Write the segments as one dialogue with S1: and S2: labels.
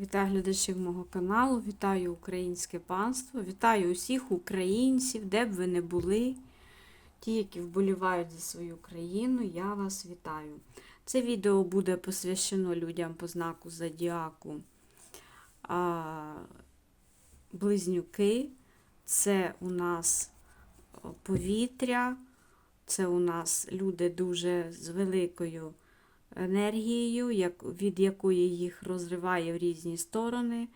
S1: Вітаю глядачів мого каналу, вітаю українське панство, вітаю усіх українців, де б ви не були. Ті, які вболівають за свою країну, я вас вітаю. Це відео буде посвящено людям по знаку Зодіаку а, Близнюки. Це у нас повітря, це у нас люди дуже з великою енергією, від якої їх розриває в різні сторони,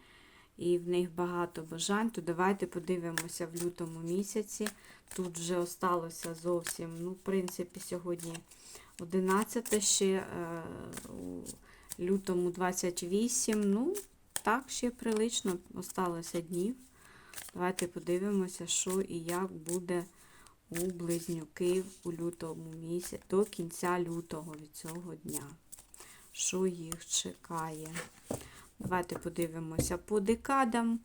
S1: і в них багато бажань. То давайте подивимося в лютому місяці. Тут вже осталося зовсім, ну, в принципі, сьогодні 11 ще е, у лютому 28. Ну, так, ще прилично осталося днів. Давайте подивимося, що і як буде у близнюків у лютому місяці, до кінця лютого від цього дня. Що їх чекає? Давайте подивимося по декадам.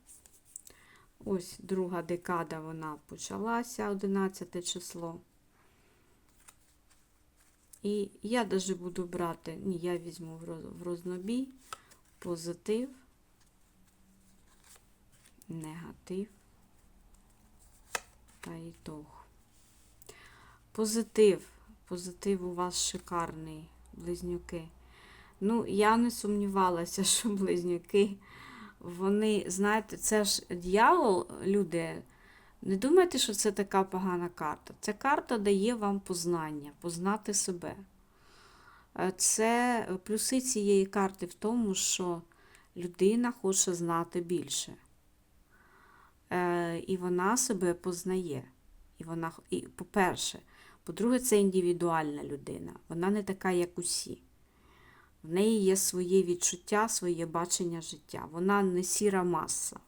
S1: Ось друга декада вона почалася, 11 число. І я даже буду брати, ні, я візьму в рознобій, позитив, негатив та ітог. Позитив. Позитив у вас шикарний, близнюки. Ну, я не сумнівалася, що близнюки, вони, знаєте, це ж дьявол, люди. Не думайте, що це така погана карта. Ця карта дає вам познання, познати себе. Це плюси цієї карти в тому, що людина хоче знати більше. І вона себе познає. І вона, і, по-перше, по-друге, це індивідуальна людина. Вона не така, як усі. В неї є своє відчуття, своє бачення життя. Вона не сіра маса.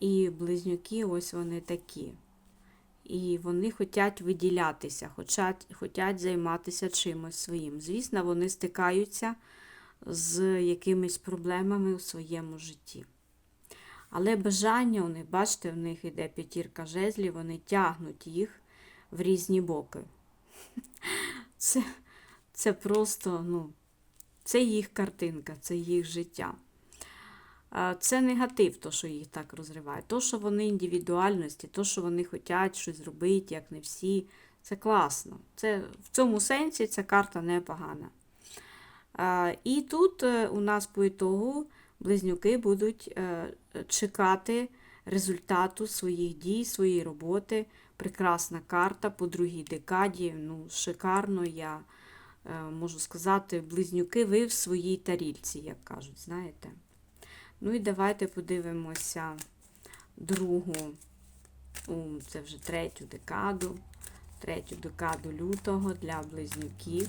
S1: І близнюки, ось вони такі. І вони хочуть виділятися, хочуть, хочуть займатися чимось своїм. Звісно, вони стикаються з якимись проблемами у своєму житті. Але бажання у них, бачите, в них йде п'ятірка жезлів, вони тягнуть їх в різні боки. Це це просто, ну, це їх картинка, це їх життя. Це негатив, то, що їх так розриває. То, що вони індивідуальності, то, що вони хочуть щось зробити, як не всі, це класно. Це, В цьому сенсі ця карта непогана. І тут е, у нас по ітогу близнюки будуть е, чекати результату своїх дій, своєї роботи. Прекрасна карта по другій декаді. Ну, шикарно, я е, можу сказати, близнюки ви в своїй тарільці, як кажуть, знаєте. Ну і давайте подивимося другу, це вже третю декаду, третю декаду лютого для близнюків.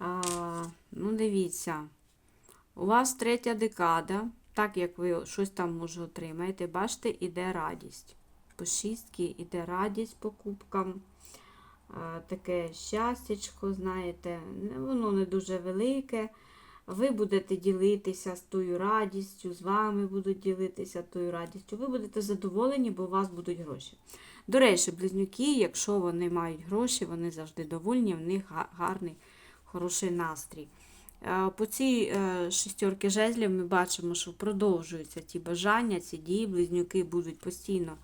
S1: А, Дивіться, у вас третя декада, так як ви щось там може отримаєте, бачите, іде радість. По шістки іде радість по кубкам. А, таке щастячко, знаєте, воно не дуже велике. Ви будете ділитися з тою радістю, з вами будуть ділитися тою радістю. Ви будете задоволені, бо у вас будуть гроші. До речі, близнюки, якщо вони мають гроші, вони завжди довольні, в них гарний хороший настрій. По цій е, жезлів ми бачимо, що продовжуються ті бажання, ці дії, близнюки будуть постійно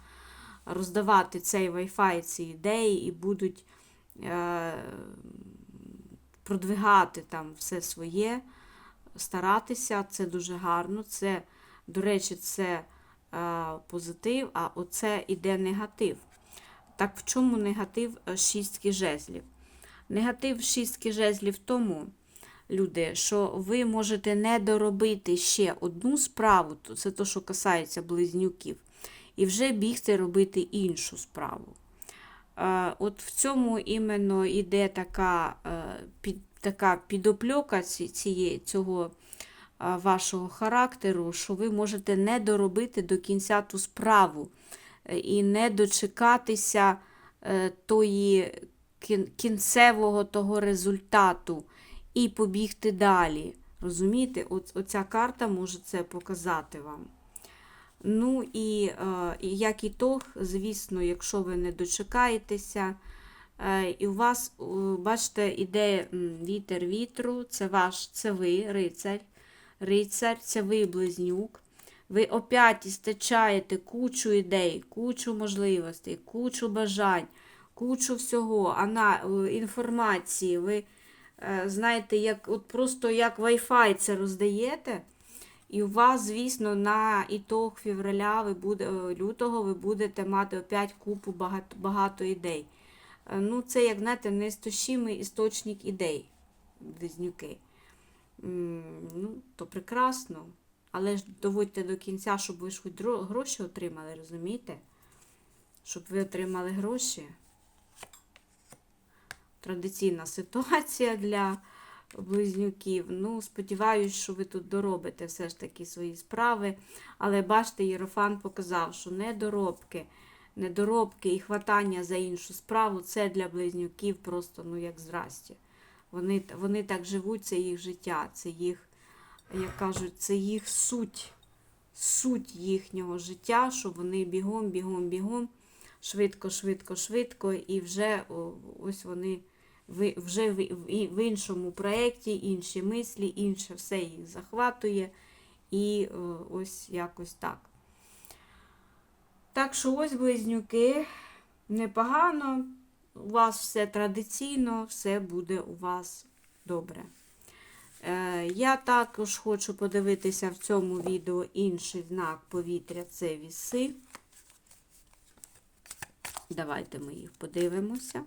S1: роздавати цей Wi-Fi, ці ідеї і будуть е, продвигати там все своє, старатися. Це дуже гарно. Це, до речі, це е, позитив, а оце іде негатив. Так в чому негатив шістки жезлів? Негатив шістки жезлів тому, люди, що ви можете не доробити ще одну справу, це то, що касається близнюків, і вже бігти робити іншу справу. От в цьому іменно йде така під, така підопльока цієї, цього вашого характеру, що ви можете не доробити до кінця ту справу е, і не дочекатися е, тої кінцевого того результату і побігти далі. Розумієте, От, оця карта може це показати вам. Ну і е, як ітог, звісно, якщо ви не дочекаєтеся, е, і у вас, е, бачите, іде вітер вітру, це ваш, це ви, рицарь, рицарь, це ви близнюк. Ви опять істачаєте кучу ідей, кучу можливостей, кучу бажань, кучу всього, ана, е, інформації. Ви знаєте, як, от просто як Wi-Fi це роздаєте. І у вас, звісно, на ітог февраля ви буде, е, лютого ви будете мати опять купу багато, багато ідей. Е, Ну, це, як знаєте, неістощимий істочник ідей, близнюки. Ну, то прекрасно. Але ж доводьте до кінця, щоб ви ж хоч гроші отримали, розумієте? Щоб ви отримали гроші. Традиційна ситуація для близнюків. Ну, сподіваюсь, що ви тут доробите все ж таки свої справи. Але бачите, Єрофан показав, що недоробки, недоробки і хватання за іншу справу це для близнюків просто ну як здрасті. Вони, вони так живуть, це їх життя, це їх, як кажуть, це їх суть, суть їхнього життя, що вони бігом, бігом, бігом, швидко, швидко, швидко, і вже ось вони вже в, іншому проєкті, інші мислі, інше все їх захватує. І е, ось якось так. Так що ось близнюки, непогано, у вас все традиційно, все буде у вас добре. Е, Я також хочу подивитися в цьому відео інший знак повітря це віси. Давайте ми їх подивимося.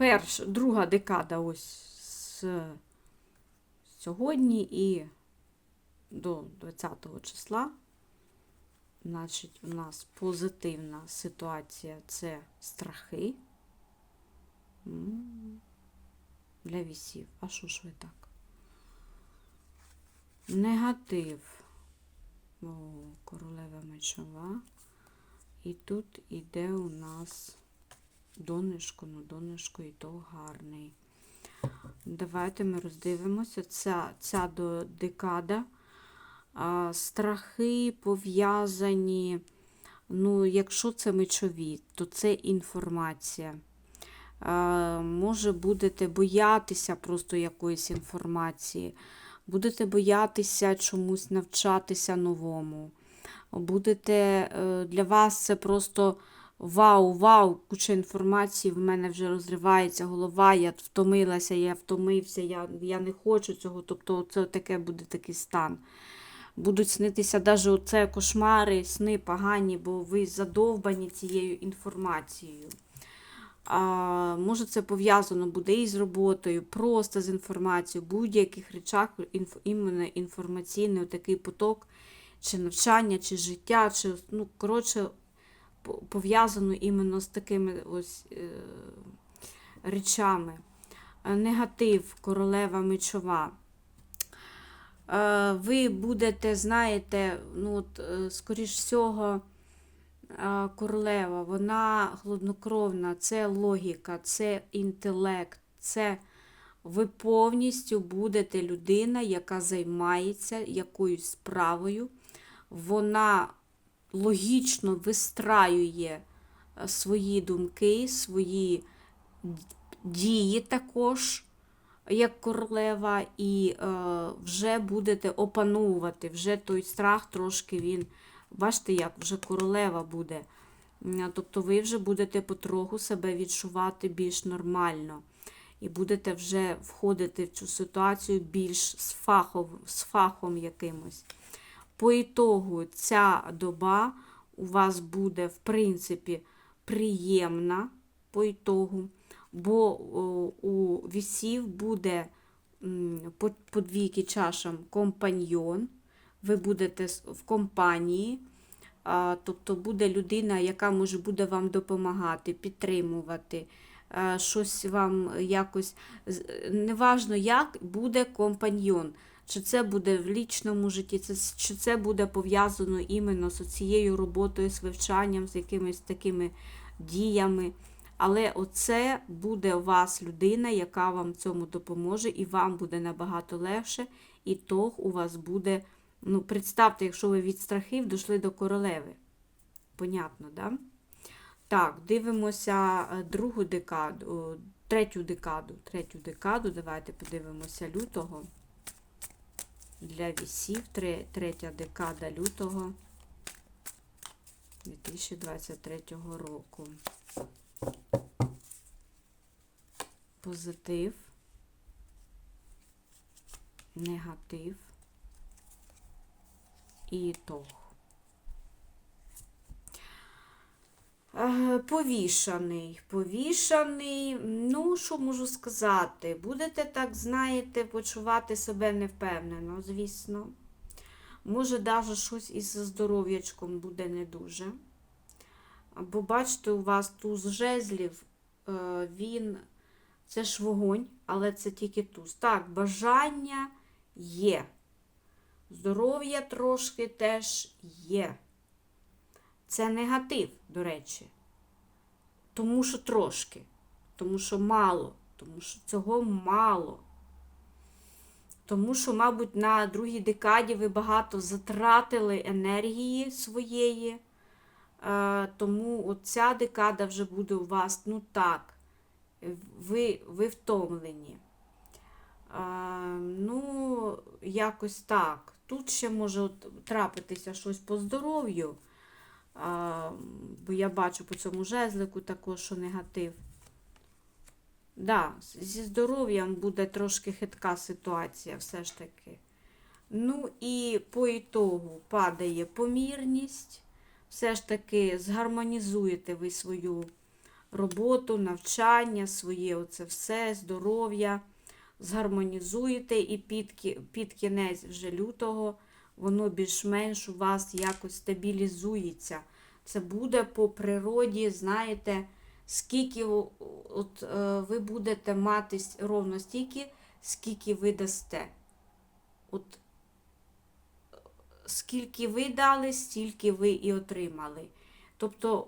S1: Перша, друга декада ось з сьогодні і до 20 числа. Значить, у нас позитивна ситуація це страхи. Для вісів. А що ж ви так? Негатив. О, королева мечова. І тут іде у нас донечко, ну донечко і то гарний. Давайте ми роздивимося. Ця, ця декада. А, страхи пов'язані. Ну, якщо це мечові, то це інформація. А, може, будете боятися просто якоїсь інформації. Будете боятися чомусь навчатися новому. Будете, е, для вас це просто вау, вау, куча інформації, в мене вже розривається голова, я втомилася, я втомився, я, я не хочу цього. Тобто це таке буде такий стан. Будуть снитися навіть оце кошмари, сни погані, бо ви задовбані цією інформацією. А, може, це пов'язано буде і з роботою, просто з інформацією, будь-яких речах інф, іменно інформаційний такий поток, чи навчання, чи життя, чи, ну, коротше, пов'язано іменно з такими ось е, речами. Е, Негатив, королева мечова. Е, Ви будете, знаєте, ну, от, скоріш всього, королева, вона хладнокровна, це логіка, це інтелект, це ви повністю будете людина, яка займається якоюсь справою. Вона логічно вистраює е, свої думки, свої дії також, як королева, і е, вже будете опановувати, вже той страх трошки він Бачите, як вже королева буде. Тобто ви вже будете потроху себе відчувати більш нормально. І будете вже входити в цю ситуацію більш з фахом, з фахом якимось. По ітогу ця доба у вас буде, в принципі, приємна по ітогу, бо у вісів буде по, двійки чашам компаньйон, ви будете в компанії, тобто буде людина, яка може буде вам допомагати, підтримувати, щось вам якось, неважно як, буде компаньйон. Чи це буде в лічному житті, чи це буде пов'язано іменно з цією роботою, з вивчанням, з якимись такими діями. Але оце буде у вас людина, яка вам цьому допоможе, і вам буде набагато легше, і тог у вас буде. Ну, представте, якщо ви від страхів дійшли до королеви. Понятно, да? Так, дивимося е, другу декаду, третю декаду. Третю декаду, давайте подивимося лютого. Для вісів, тре- третя декада лютого 2023 року. Позитив, негатив і ітог. Е, Повішаний. Повішаний, ну, що можу сказати? Будете, так, знаєте, почувати себе невпевнено, звісно. Може, навіть щось із здоров'ячком буде не дуже. Бо бачите, у вас туз жезлів, е, він, це ж вогонь, але це тільки туз. Так, бажання є. Здоров'я трошки теж є. Це негатив, до речі. Тому що трошки, тому що мало, тому що цього мало. Тому що, мабуть, на другій декаді ви багато затратили енергії своєї. Е, тому оця декада вже буде у вас, ну так, ви, ви втомлені. Е, ну, якось так. Тут ще може трапитися щось по здоров'ю. Бо я бачу по цьому жезлику також, що негатив. Да, зі здоров'ям буде трошки хитка ситуація, все ж таки. Ну і по ітогу падає помірність. Все ж таки згармонізуєте ви свою роботу, навчання, своє оце все, здоров'я. Згармонізуєте і під, під кінець вже лютого воно більш-менш у вас якось стабілізується. Це буде по природі, знаєте, скільки от, е, ви будете мати ровно стільки, скільки ви дасте. От скільки ви дали, стільки ви і отримали. Тобто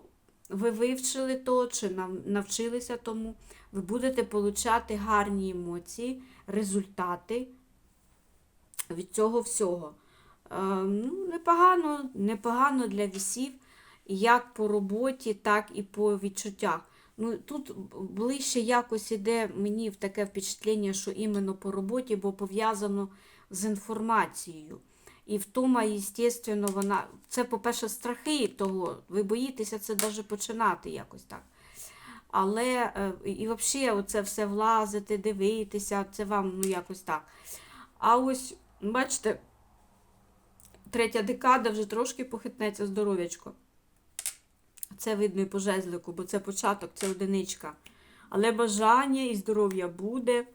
S1: ви вивчили то, чи нав- навчилися тому, ви будете получати гарні емоції, результати від цього всього. Е, ну, непогано, непогано для вісів, як по роботі, так і по відчуттях. Ну, тут ближче якось іде мені в таке впечатлення, що іменно по роботі, бо пов'язано з інформацією. І втома, звісно, вона. Це, по-перше, страхи того. Ви боїтеся це навіть починати якось так. Але е, і взагалі оце все влазити, дивитися, це вам ну якось так. А ось, бачите, третя декада вже трошки похитнеться здоров'ячко. Це видно і по жезлику, бо це початок, це одиничка. Але бажання і здоров'я буде.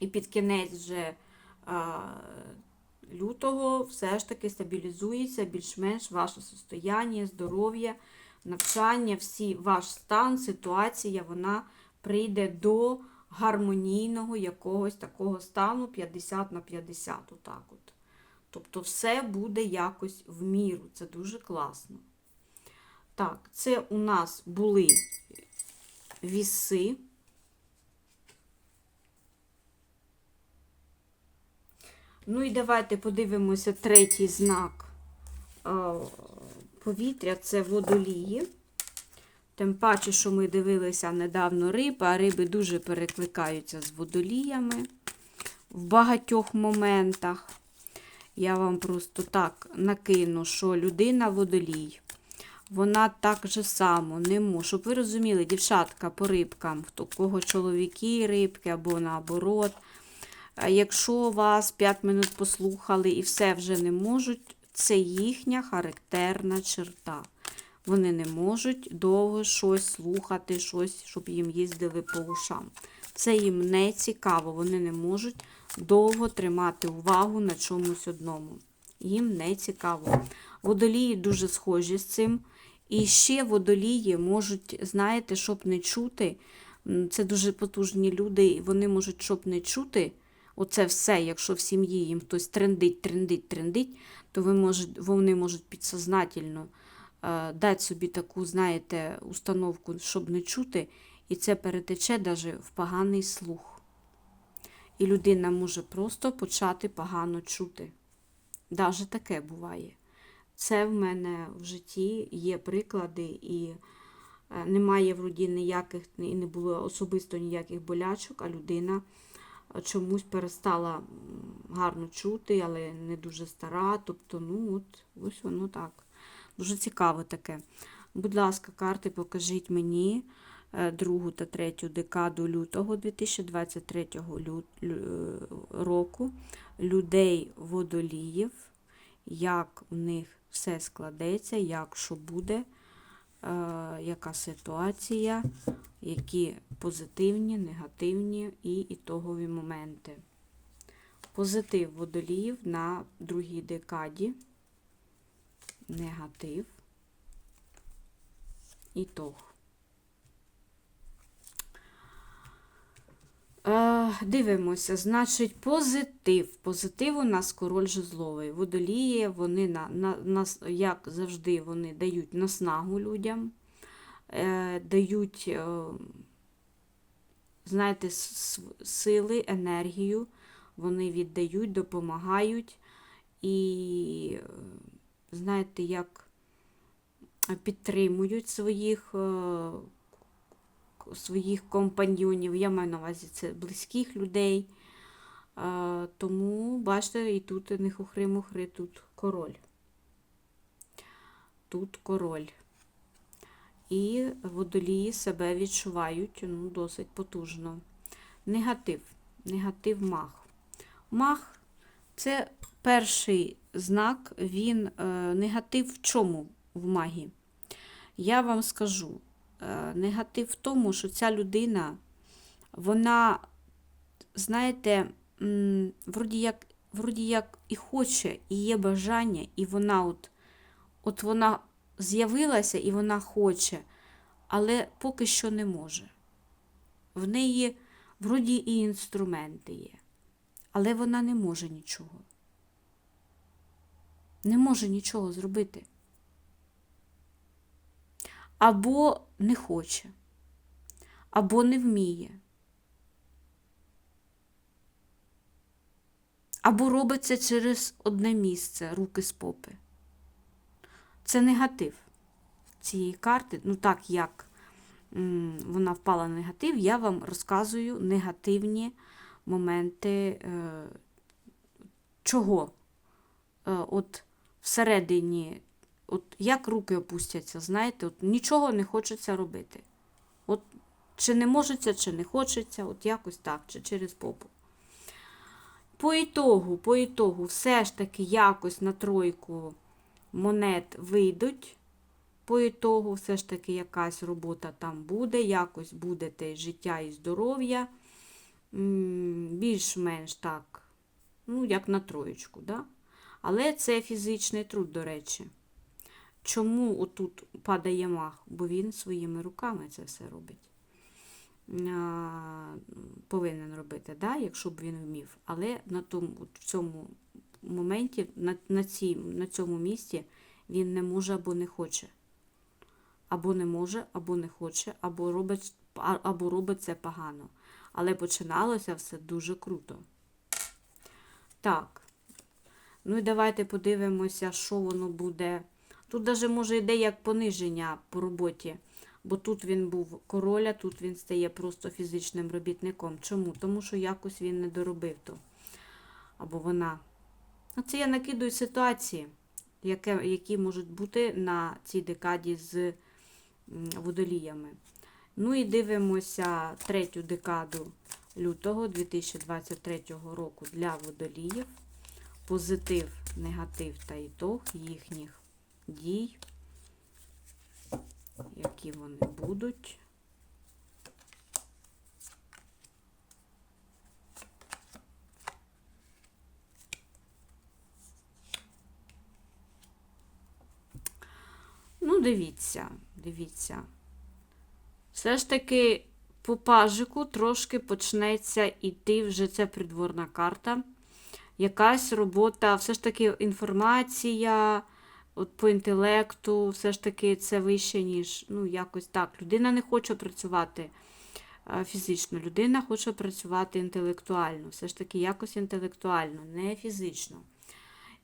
S1: І під кінець вже а, лютого все ж таки стабілізується більш-менш ваше состояння, здоров'я, навчання, всі, ваш стан, ситуація, вона прийде до гармонійного якогось такого стану 50 на 50. Отак от. Тобто все буде якось в міру. Це дуже класно. Так, це у нас були віси. Ну і давайте подивимося третій знак е, повітря це водолії. Тим паче, що ми дивилися недавно риби, а риби дуже перекликаються з водоліями в багатьох моментах. Я вам просто так накину, що людина водолій. Вона так же само не може. Щоб ви розуміли, дівчатка по рибкам, хто кого чоловіки рибки або наоборот. Якщо вас 5 минут послухали і все вже не можуть, це їхня характерна черта. Вони не можуть довго щось слухати, щось, щоб їм їздили по ушам. Це їм не цікаво, вони не можуть довго тримати увагу на чомусь одному. Їм не цікаво. Водолії дуже схожі з цим. І ще водолії можуть, знаєте, щоб не чути. Це дуже потужні люди, і вони можуть, щоб не чути. Оце все, якщо в сім'ї їм хтось трендить, трендить, трендить, то ви можуть, вони можуть підсознательно е, дати собі таку, знаєте, установку, щоб не чути, і це перетече навіть в поганий слух. І людина може просто почати погано чути. Даже таке буває. Це в мене в житті є приклади, і е, немає вроді ніяких, і не було особисто ніяких болячок, а людина е, чомусь перестала гарно чути, але не дуже стара. Тобто, ну от, ось воно так. Дуже цікаво таке. Будь ласка, карти, покажіть мені е, другу та третю декаду лютого 2023 лю- лю- року людей водоліїв, як в них все складеться, як що буде, е, яка ситуація, які позитивні, негативні і ітогові моменти. Позитив водоліїв на другій декаді, негатив, ітог. Дивимося, значить, позитив. Позитив у нас король жезловий. Водолії, вони на, на, нас, як завжди, вони дають наснагу людям, е, дають, е, знаєте, сили, енергію, вони віддають, допомагають і, е, знаєте, як підтримують своїх е, своїх компаньйонів. Я маю на увазі це близьких людей. Тому, бачите, і тут не хухри-мухри, тут король. Тут король. І водолії себе відчувають ну, досить потужно. Негатив. Негатив мах. Мах це перший знак, він е, негатив в чому в магії? Я вам скажу, негатив в тому, що ця людина, вона, знаєте, вроді як, вроді як і хоче, і є бажання, і вона от, от вона з'явилася і вона хоче, але поки що не може. В неї вроді і інструменти є, але вона не може нічого. Не може нічого зробити або не хоче, або не вміє, або робить це через одне місце, руки з попи. Це негатив цієї карти. Ну так, як вона впала на негатив, я вам розказую негативні моменти е, чого. Е, от всередині от як руки опустяться, знаєте, от нічого не хочеться робити. От чи не можеться, чи не хочеться, от якось так, чи через попу. По ітогу, по ітогу, все ж таки якось на тройку монет вийдуть. По ітогу, все ж таки, якась робота там буде, якось буде те життя і здоров'я. Більш-менш так, ну, як на троєчку, да? Але це фізичний труд, до речі. Чому отут падає мах? Бо він своїми руками це все робить. Повинен робити, да? якщо б він вмів. Але на тому, в цьому моменті, на, на, цій, на цьому місці він не може або не хоче. Або не може, або не хоче, або робить, або робить це погано. Але починалося все дуже круто. Так. Ну і давайте подивимося, що воно буде. Тут даже може йде як пониження по роботі, бо тут він був король, а тут він стає просто фізичним робітником. Чому? Тому що якось він не доробив то. Або вона. Ну, Це я накидую ситуації, які можуть бути на цій декаді з водоліями. Ну і дивимося третю декаду лютого 2023 року для водоліїв. Позитив, негатив та ітог їхніх дій, які вони будуть. Ну, дивіться, дивіться. Все ж таки по пажику трошки почнеться іти вже це придворна карта. Якась робота, все ж таки інформація от по інтелекту, все ж таки це вище, ніж, ну, якось так. Людина не хоче працювати е, фізично, людина хоче працювати інтелектуально, все ж таки якось інтелектуально, не фізично.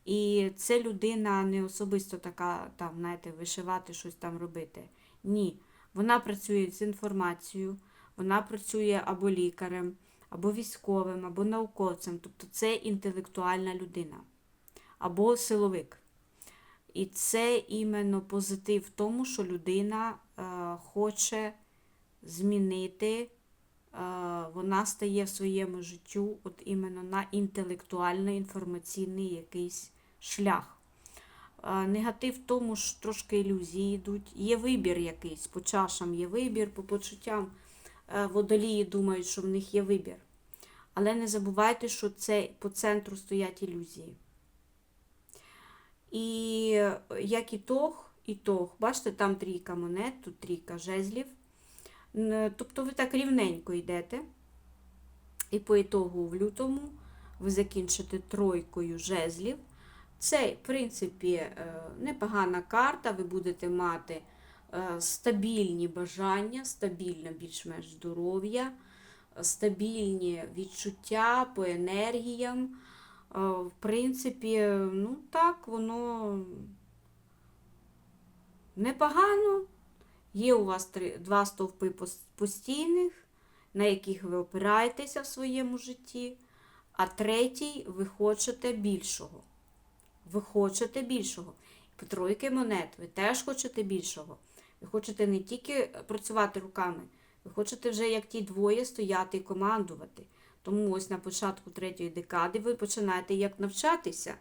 S1: І це людина не особисто така, там, знаєте, вишивати, щось там робити. Ні. Вона працює з інформацією, вона працює або лікарем, або військовим, або науковцем. Тобто це інтелектуальна людина, або силовик. І це іменно позитив в тому, що людина е, хоче змінити, е, вона стає в своєму життю от іменно на інтелектуально-інформаційний якийсь шлях. Е, негатив в тому, що трошки ілюзії йдуть. Є вибір якийсь, по чашам є вибір, по почуттям е, водолії думають, що в них є вибір. Але не забувайте, що це по центру стоять ілюзії. І е, як ітог, ітог, бачите, там трійка монет, тут трійка жезлів. Тобто ви так рівненько йдете. І по ітогу в лютому ви закінчите тройкою жезлів. Це, в принципі, е, непогана карта. Ви будете мати е, стабільні бажання, стабільне більш-менш здоров'я, е, стабільні відчуття по енергіям. В принципі, ну так, воно непогано. Є у вас три, два стовпи постійних, на яких ви опираєтеся в своєму житті, а третій ви хочете більшого. Ви хочете більшого. По тройки монет ви теж хочете більшого. Ви хочете не тільки працювати руками, ви хочете вже як ті двоє стояти і командувати. Тому ось на початку третьої декади ви починаєте як навчатися,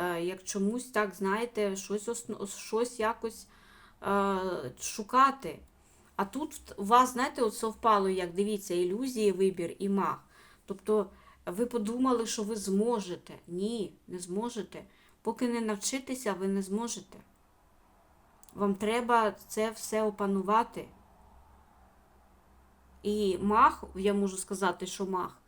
S1: е, як чомусь так, знаєте, щось, щось якось е, шукати. А тут у вас, знаєте, от совпало, як дивіться, ілюзії, вибір і маг. Тобто ви подумали, що ви зможете. Ні, не зможете. Поки не навчитеся, ви не зможете. Вам треба це все опанувати. І маг, я можу сказати, що маг.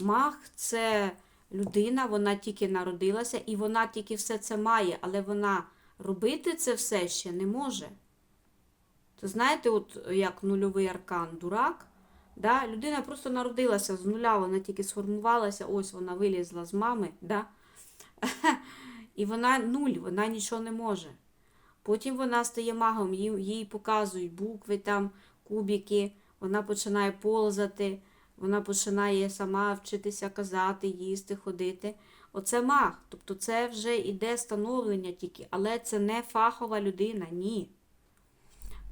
S1: Маг це людина, вона тільки народилася і вона тільки все це має, але вона робити це все ще не може. То знаєте, от як нульовий аркан дурак, да? людина просто народилася з нуля, вона тільки сформувалася, ось вона вилізла з мами, да? і вона нуль, вона нічого не може. Потім вона стає магом, їй показують букви, там, кубики, вона починає ползати, вона починає сама вчитися казати, їсти, ходити. Оце маг. Тобто це вже іде становлення тільки, але це не фахова людина, ні.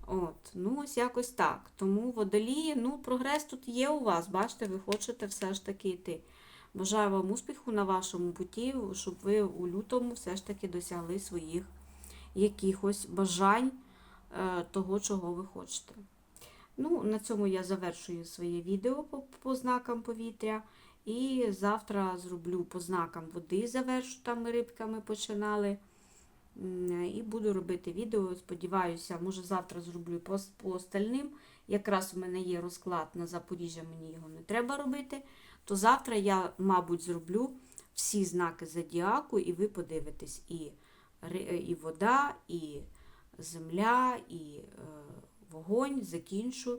S1: От, ну ось якось так. Тому водолії, ну, прогрес тут є у вас, бачите, ви хочете все ж таки йти. Бажаю вам успіху на вашому путі, щоб ви у лютому все ж таки досягли своїх якихось бажань е, того, чого ви хочете. Ну, на цьому я завершую своє відео по, по знакам повітря. І завтра зроблю по знакам води, завершу, там ми рибками починали. І буду робити відео. Сподіваюся, може завтра зроблю по, по остальним. Якраз у мене є розклад на Запоріжжя, мені його не треба робити. То завтра я, мабуть, зроблю всі знаки зодіаку, і ви подивитесь і, і вода, і земля, і е, вогонь. Закінчу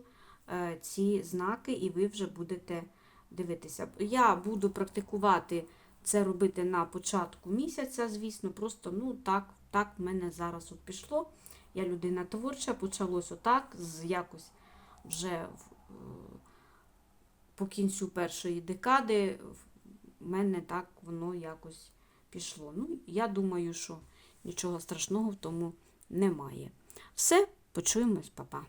S1: е, ці знаки, і ви вже будете дивитися. Я буду практикувати це робити на початку місяця, звісно, просто ну так, так в мене зараз от пішло. Я людина творча, почалось отак, з якось вже е, по кінцю першої декади в мене так воно якось пішло. Ну, я думаю, що нічого страшного в тому немає. Все, почуємось, папа.